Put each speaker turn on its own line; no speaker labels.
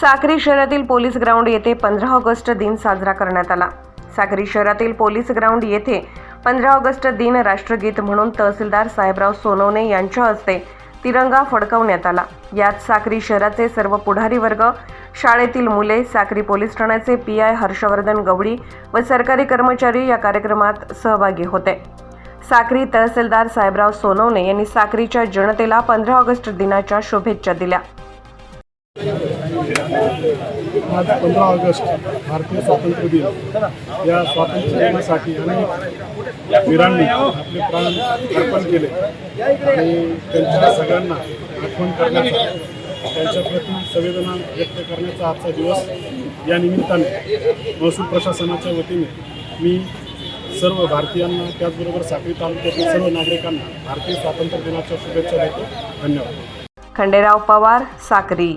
साक्री शहरातील police ground येथे पंधरा ऑगस्ट दिन साजरा करण्यात आला. साक्री शहरातील पोलीस ग्राउंड येथे पंधरा ऑगस्ट दिन राष्ट्रगीत म्हणून तहसीलदार साहेबराव सोनवणे यांच्या हस्ते तिरंगा फडकवण्यात आला. यात साक्री शहराचे सर्व पुढारी वर्ग शाळेतील मुले साक्री पोलीस ठाण्याचे पी आय हर्षवर्धन गवडी व सरकारी कर्मचारी या कार्यक्रमात सहभागी होते. साक्री तहसीलदार साहेबराव सोनवणे यांनी साक्रीच्या जनतेला पंधरा ऑगस्ट दिनाच्या शुभेच्छा दिल्या.
आज पंधरा ऑगस्ट भारतीय स्वातंत्र्य दिन. या स्वातंत्र्य दिनासाठी अनेक वीरांनी आपले प्राण अर्पण केले. आणि त्यांच्या सगळ्यांना आठवण करण्याचा त्यांच्याप्रती संवेदना व्यक्त करण्याचा आजचा दिवस या निमित्ताने महसूल प्रशासनाच्या वतीने मी सर्व भारतीयांना त्याचबरोबर साखरी तालुक्यातील सर्व नागरिकांना भारतीय स्वातंत्र्य दिनाच्या शुभेच्छा देतो. धन्यवाद.
खंडेराव पवार साक्री.